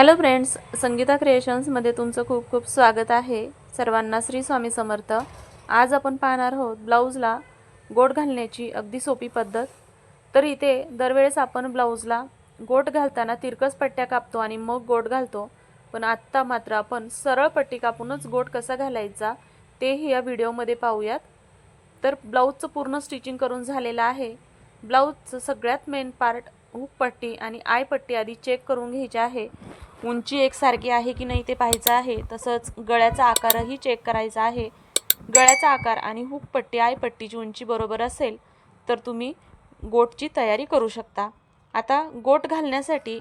Hello friends Sangeeta क्रिएशन्समध्ये तुमचं खूप खूप स्वागत आहे. सर्वांना श्री स्वामी समर्थ. आज आपण पाहणार आहोत ब्लाऊजला गोट घालण्याची अगदी सोपी पद्धत. तर इथे दरवेळेस आपण ब्लाऊजला गोट घालताना तिरकस पट्ट्या कापतो आणि मग गोट घालतो. पण आत्ता मात्र आपण सरळ पट्टी कापूनच गोट कसा घालायचा तेही या व्हिडिओमध्ये पाहूयात. तर ब्लाऊजचं पूर्ण स्टिचिंग करून झालेलं आहे. ब्लाऊजचं सगळ्यात मेन पार्ट हुक पट्टी आणि आय पट्टी आधी चेक करून घ्यायची आहे. उंची एकसारखी आहे की नाही ते पाहायचं आहे. तसंच गळ्याचा आकारही चेक करायचा आहे. गळ्याचा आकार आणि हुक पट्टी आय पट्टीची उंची बरोबर असेल तर तुम्ही गोटची तयारी करू शकता. आता गोट घालण्यासाठी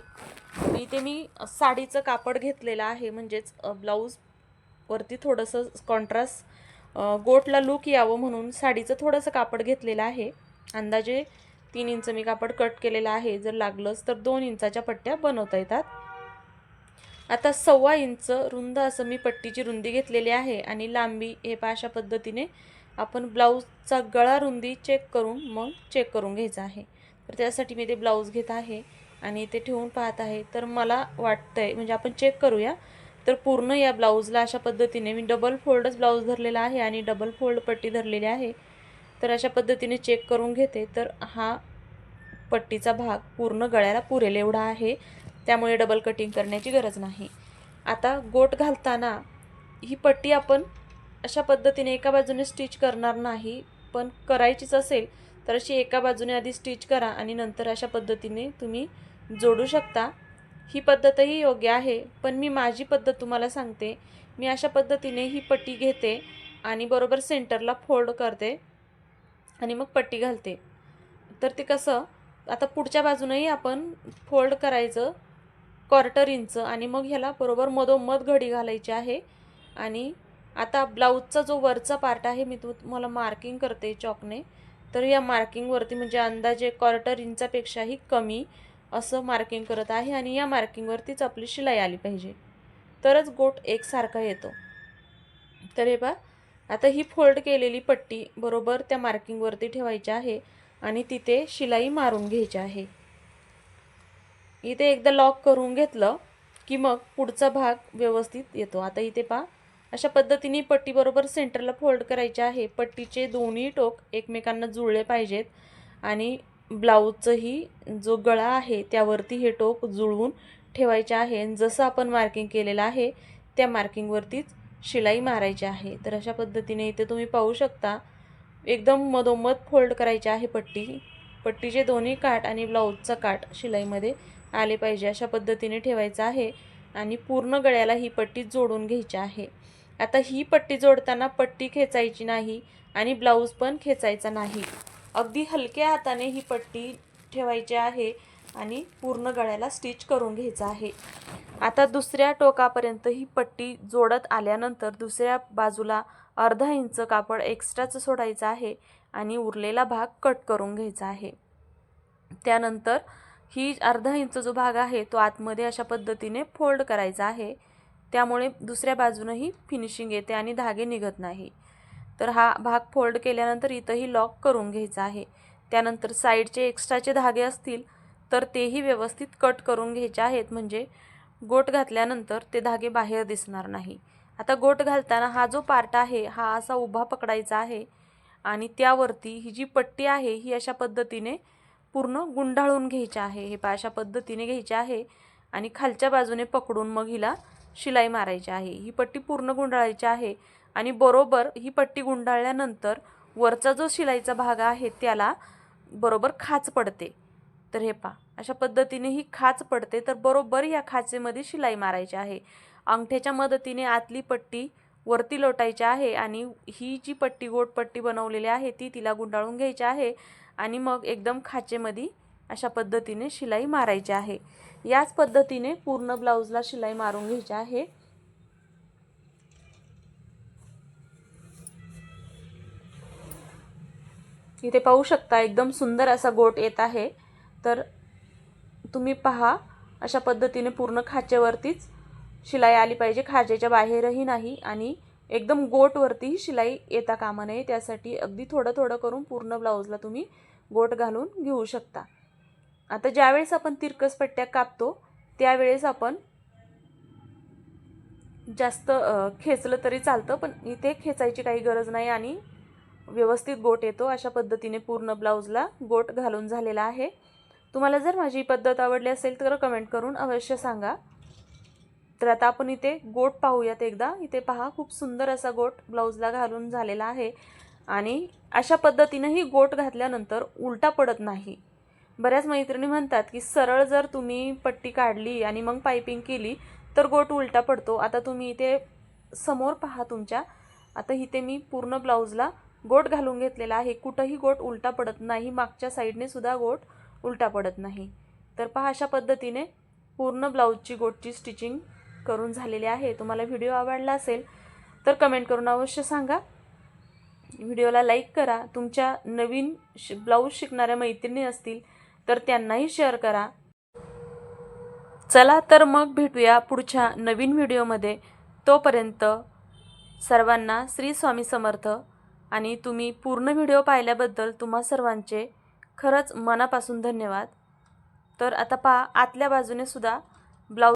इथे मी साडीचं कापड घेतलेलं आहे. म्हणजेच ब्लाऊज वरती थोडंसं कॉन्ट्रास्ट गोटला लुक यावं म्हणून साडीचं थोडंसं कापड घेतलेलं आहे. अंदाजे तीन इंच मी कापड कट केलेलं आहे. जर लागलंच तर दोन इंचाच्या पट्ट्या बनवता येतात. आता सव्वा इंच रुंद असं मी पट्टीची रुंदी घेतलेली आहे आणि लांबी हे पहा अशा पद्धतीने आपण ब्लाऊजचा गळा रुंदी चेक करून मग चेक करून घ्यायचा आहे. तर त्यासाठी मी ते ब्लाऊज घेत आहे आणि ते ठेवून पाहत आहे. तर मला वाटतंय म्हणजे आपण चेक करूया. तर पूर्ण या ब्लाऊजला अशा पद्धतीने मी डबल फोल्डच ब्लाऊज धरलेला आहे आणि डबल फोल्ड पट्टी धरलेली आहे. तर अशा पद्धतीने चेक करून घेते. तर हा पट्टीचा भाग पूर्ण गळ्याला पुरेल एवढा आहे. त्यामुळे डबल कटिंग करण्याची गरज नाही. आता गोट घालताना ही पट्टी आपण अशा पद्धतीने एका बाजूने स्टिच करणार नाही पण करायचीच असेल तर अशी एका बाजूने आधी स्टिच करा आणि नंतर अशा पद्धतीने तुम्ही जोडू शकता. ही पद्धतही योग्य आहे पण मी माझी पद्धत तुम्हाला सांगते. मी अशा पद्धतीने ही पट्टी घेते आणि बरोबर सेंटरला फोल्ड करते. आणि मग पट्टी घालते. तर ते कसं आता पुढच्या बाजूनही आपण फोल्ड करायचं क्वार्टर इंच आणि मग ह्याला बरोबर मधोमध घडी घालायची आहे. आणि आता ब्लाऊजचा जो वरचा पार्ट आहे मी तू तुम्हाला मार्किंग करते चॉकने. तर या मार्किंगवरती म्हणजे अंदाजे क्वार्टर इंचापेक्षाही कमी असं मार्किंग करत आहे आणि या मार्किंगवरतीच आपली शिलाई आली पाहिजे. तरच गोट एकसारखा येतो. तर हे पहा आता ही फोल्ड केलेली पट्टी बरोबर त्या मार्किंगवरती ठेवायची आहे आणि तिथे शिलाई मारून घ्यायची आहे. इथे एकदा लॉक करून घेतलं की मग पुढचा भाग व्यवस्थित येतो. आता इथे पहा अशा पद्धतीने पट्टीबरोबर सेंटरला फोल्ड करायचे आहे. पट्टीचे दोन्ही टोक एकमेकांना जुळले पाहिजेत आणि ब्लाऊजचंही जो गळा आहे त्यावरती हे टोक जुळवून ठेवायचे आहे. जसं आपण मार्किंग केलेलं आहे त्या मार्किंगवरतीच शिलाई मारायची आहे तर अशा पद्धतीने इथे तुम्ही पाहू शकता एकदम मधोमध फोल्ड करायची आहे पट्टी. पट्टीचे दोन्ही काठ आणि ब्लाऊजचा काठ शिलाईमध्ये आले पाहिजे अशा पद्धतीने ठेवायचं आहे आणि पूर्ण गळ्याला ही पट्टी जोडून घ्यायची आहे. आता ही पट्टी जोडताना पट्टी खेचायची नाही आणि ब्लाऊज पण खेचायचा नाही. अगदी हलक्या हाताने ही पट्टी ठेवायची आहे आणि पूर्ण गळ्याला स्टिच करून घ्यायचं आहे. आता दुसऱ्या टोकापर्यंत ही पट्टी जोडत आल्यानंतर दुसऱ्या बाजूला अर्धा इंच कापड एक्स्ट्राचं सोडायचं आहे आणि उरलेला भाग कट करून घ्यायचा आहे. त्यानंतर ही अर्धा इंच जो भाग आहे तो आतमध्ये अशा पद्धतीने फोल्ड करायचा आहे. त्यामुळे दुसऱ्या बाजूनंही फिनिशिंग येते आणि धागे निघत नाही. तर हा भाग फोल्ड केल्यानंतर इथंही लॉक करून घ्यायचा आहे. त्यानंतर साईडचे एक्स्ट्राचे धागे असतील तर तेही व्यवस्थित कट करून घ्यायचे आहेत. म्हणजे गोट घातल्यानंतर ते धागे बाहेर दिसणार नाही. आता गोट घालताना हा जो पार्ट आहे हा असा उभा पकडायचा आहे आणि त्यावरती ही जी पट्टी आहे ही अशा पद्धतीने पूर्ण गुंडाळून घ्यायची आहे. हे पा अशा पद्धतीने घ्यायचे आहे आणि खालच्या बाजूने पकडून मग हिला शिलाई मारायची आहे. ही पट्टी पूर्ण गुंडाळायची आहे आणि बरोबर ही पट्टी गुंडाळल्यानंतर वरचा जो शिलाईचा भाग आहे त्याला बरोबर खाच पडते. तर हे पा अशा पद्धतीने ही खाच पडते तर बरोबर या खाचेमध्ये शिलाई मारायची आहे. अंगठ्याच्या मदतीने आतली पट्टी वरती लोटायची आहे आणि ही जी पट्टी गोट पट्टी बनवलेली आहे ती तिला गुंडाळून घ्यायची आहे आणि मग एकदम खाचेमध्ये अशा पद्धतीने शिलाई मारायची आहे. याच पद्धतीने पूर्ण ब्लाऊजला शिलाई मारून घ्यायची आहे. इथे पाहू शकता एकदम सुंदर असा गोट येत आहे. तर तुम्ही पहा अशा पद्धतीने पूर्ण खाचेवरतीच शिलाई आली पाहिजे. खाचेच्या बाहेरही नाही आणि एकदम गोटवरतीही शिलाई येता कामा नये. त्यासाठी अगदी थोडं थोडं करून पूर्ण ब्लाऊजला तुम्ही गोट घालून घेऊ शकता. आता ज्यावेळेस आपण तिरकस पट्ट्या कापतो त्यावेळेस आपण जास्त खेचलं तरी चालतं पण इथे खेचायची काही गरज नाही आणि व्यवस्थित गोट येतो. अशा पद्धतीने पूर्ण ब्लाऊजला गोट घालून झालेला आहे. तुम्हाला जर माझी पद्धत आवडली असेल तर कमेंट करून अवश्य सांगा. तर आता आपण इथे गोट पाहूयात एकदा. इथे पहा खूप सुंदर असा गोट ब्लाऊजला घालून झालेला आहे. आणि अशा पद्धतीनंही गोट घातल्यानंतर उलटा पडत नाही. बऱ्याच मैत्रिणी म्हणतात की सरळ जर तुम्ही पट्टी काढली आणि मग पायपिंग केली तर गोट उलटा पडतो. आता तुम्ही इथे समोर पहा तुमच्या. आता इथे मी पूर्ण ब्लाऊजला गोट घालून घेतलेला आहे. कुठंही गोट उलटा पडत नाही. मागच्या साईडने सुद्धा गोट उलटा पडत नाही. तर पहा अशा पद्धतीने पूर्ण ब्लाऊजची गोटची स्टिचिंग करून झालेली आहे. तुम्हाला व्हिडिओ आवडला असेल तर कमेंट करून अवश्य सांगा. व्हिडिओला लाईक करा. तुमच्या नवीन श ब्लाऊज शिकणाऱ्या मैत्रिणी असतील तर त्यांनाही शेअर करा. चला तर मग भेटूया पुढच्या नवीन व्हिडिओमध्ये. तोपर्यंत सर्वांना श्री स्वामी समर्थ. आणि तुम्ही पूर्ण व्हिडिओ पाहिल्याबद्दल तुम्हा सर्वांचे खरंच मनापासून धन्यवाद. तर आता पहा आतल्या बाजूने सुद्धा ब्लाऊज